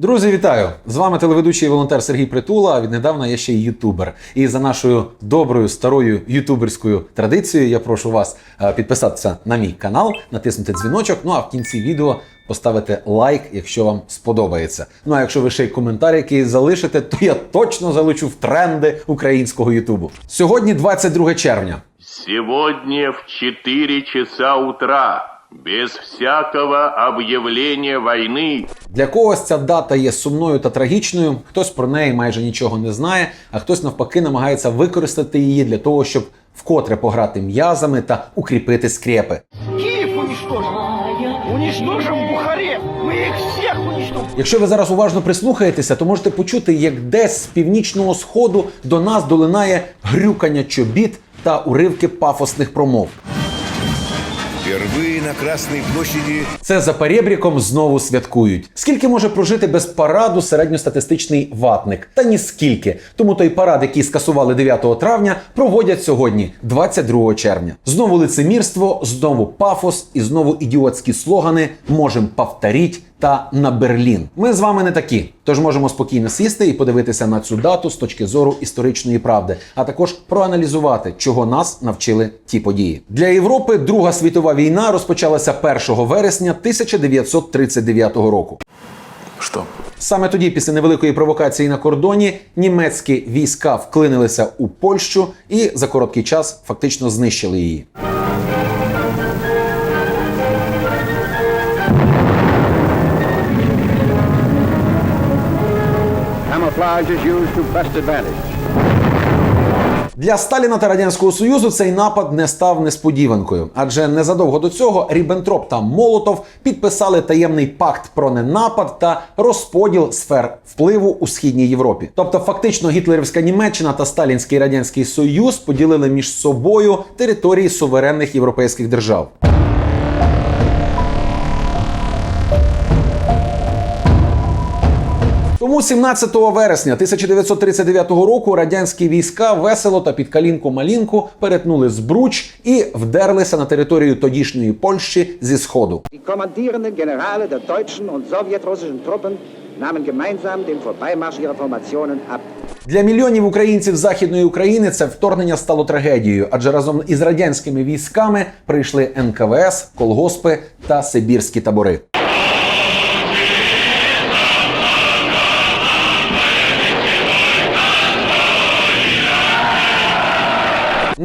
Друзі, вітаю! З вами телеведучий і волонтер Сергій Притула. А віднедавна я ще й ютубер. І за нашою доброю старою ютуберською традицією я прошу вас е, підписатися на мій канал, натиснути дзвіночок. Ну а в кінці відео поставити лайк, якщо вам сподобається. Ну а якщо ви ще й коментар який залишите, то я точно залучу в тренди українського ютубу. Сьогодні 22 червня. Сегодня в 4 часа утра, без всякого объявления войны, Для когось ця дата є сумною та трагічною, хтось про неї майже нічого не знає, а хтось навпаки намагається використати її для того, щоб вкотре пограти м'язами та укріпити скрепи. Киев уничтожим! Уничтожим Бухарест! Мы их всех уничтожим! Якщо ви зараз уважно прислухаєтеся, то можете почути, як десь з північного сходу до нас долинає грюкання чобіт та уривки пафосних промов. Впервые на Красній площаді Це за перебріком знову святкують. Скільки може прожити без параду середньостатистичний ватник? Та ні скільки. Тому той парад, який скасували 9 травня, проводять сьогодні, 22 червня. Знову лицемірство, знову пафос і знову ідіотські слогани можем повторіть та на Берлін. Ми з вами не такі, тож можемо спокійно сісти і подивитися на цю дату з точки зору історичної правди, а також проаналізувати, чого нас навчили ті події. Для Європи Друга світова війна розпочалася 1 вересня 1939 року. Что? Саме тоді, після невеликої провокації на кордоні, німецькі війська вклинилися у Польщу і за короткий час фактично знищили її. Camouflage is used to best advantage. Для Сталіна та радянського союзу цей напад не став несподіванкою, адже незадовго до цього Ріббентроп та Молотов підписали таємний пакт про ненапад та розподіл сфер впливу у східній Європі. Тобто, фактично, гітлерівська Німеччина та Сталінський радянський союз поділили між собою території суверенних європейських держав. Тому 17 вересня 1939 року радянські війська весело та під калінку-малінку перетнули Збруч і вдерлися на територію тодішньої Польщі зі сходу. Kommandierenden Generale der deutschen und sowjetrussischen Truppen nahmen gemeinsam den Vorbeimarsch ihrer Formationen ab. Для мільйонів українців західної України це вторгнення стало трагедією, адже разом із радянськими військами прийшли НКВС, колгоспи та сибірські табори.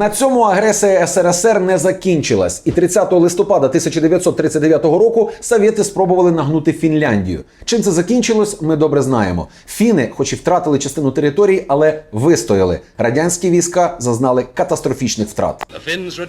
На цьому агресія СРСР не закінчилась, і 30 листопада 1939 року Совєти спробували нагнути Фінляндію. Чим це закінчилось, ми добре знаємо. Фіни, хоч і втратили частину території, але вистояли. Радянські війська зазнали катастрофічних втрат. The Finns.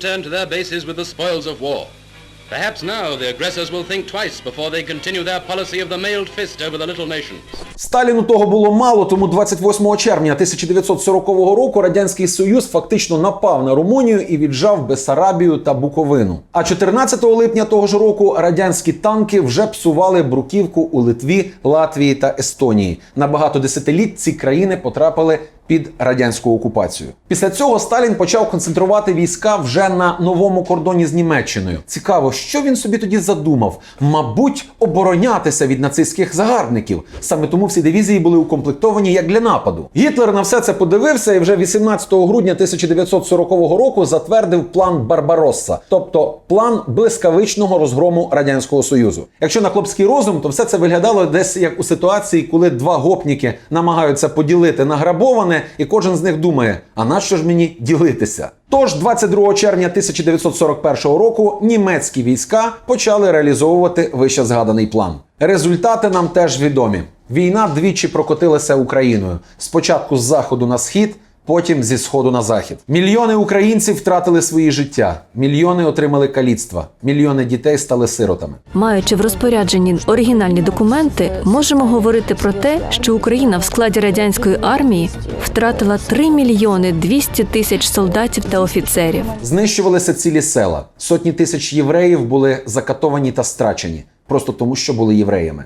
Perhaps now the aggressors will think twice before they continue their policy of the mailed fist over the little nations. Сталіну того було мало, тому 28 червня 1940 року радянський союз фактично напав на Румунію і віджав Бесарабію та Буковину. А 14 липня того ж року радянські танки вже псували бруківку у Литві, Латвії та Естонії. На багато десятиліть ці країни потрапили під радянську окупацію. Після цього Сталін почав концентрувати війська вже на новому кордоні з Німеччиною. Цікаво, що він собі тоді задумав? Мабуть, оборонятися від нацистських загарбників. Саме тому всі дивізії були укомплектовані як для нападу. Гітлер на все це подивився і вже 18 грудня 1940 року затвердив план Барбаросса, тобто план блискавичного розгрому радянського союзу. Якщо на хлопський розум, то все це виглядало десь як у ситуації, коли два гопніки намагаються поділити награбоване, і кожен з них думає: а на що ж мені ділитися? Тож 22 червня 1941 року німецькі війська почали реалізовувати вище згаданий план. Результати нам теж відомі. Війна двічі прокотилася Україною: спочатку з заходу на схід, потім зі сходу на захід. Мільйони українців втратили свої життя, мільйони отримали каліцтва, мільйони дітей стали сиротами. Маючи в розпорядженні оригінальні документи, можемо говорити про те, що Україна в складі радянської армії втратила 3 мільйони 200 тисяч солдатів та офіцерів. Знищувалися цілі села. Сотні тисяч євреїв були закатовані та страчені, просто тому, що були євреями.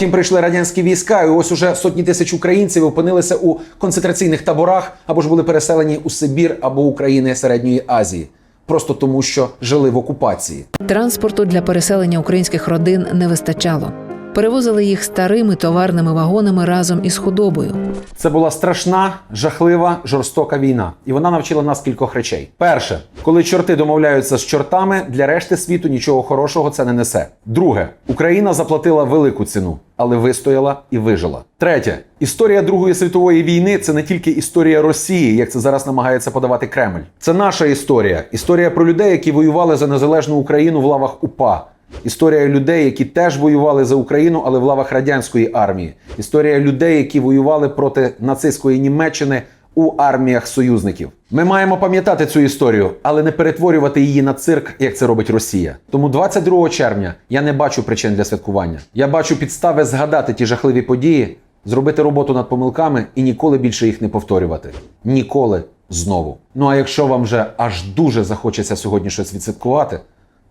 Потім прийшли радянські війська, і ось уже сотні тисяч українців опинилися у концентраційних таборах або ж були переселені у Сибір або України Середньої Азії, просто тому, що жили в окупації. Транспорту для переселення українських родин не вистачало. Перевозили їх старими товарними вагонами разом із худобою. Це була страшна, жахлива, жорстока війна, і вона навчила нас кількох речей. Перше, коли чорти домовляються з чортами, для решти світу нічого хорошого це не несе. Друге, Україна заплатила велику ціну, але вистояла і вижила. Третє, історія Другої світової війни це не тільки історія Росії, як це зараз намагається подавати Кремль. Це наша історія. Історія про людей, які воювали за незалежну Україну в лавах УПА. Історія людей, які теж воювали за Україну, але в лавах радянської армії. Історія людей, які воювали проти нацистської Німеччини у арміях союзників. Ми маємо пам'ятати цю історію, але не перетворювати її на цирк, як це робить Росія. Тому 22 червня я не бачу причин для святкування. Я бачу підстави згадати ті жахливі події, зробити роботу над помилками і ніколи більше їх не повторювати. Ніколи знову. Ну а якщо вам вже аж дуже захочеться сьогодні щось відсвяткувати,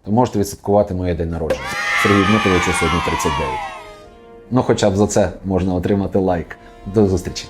то можете відсвяткувати моє день народження. Сергій Дмитровичу сьогодні 39. Ну, хоча б за це можна отримати лайк. До зустрічі!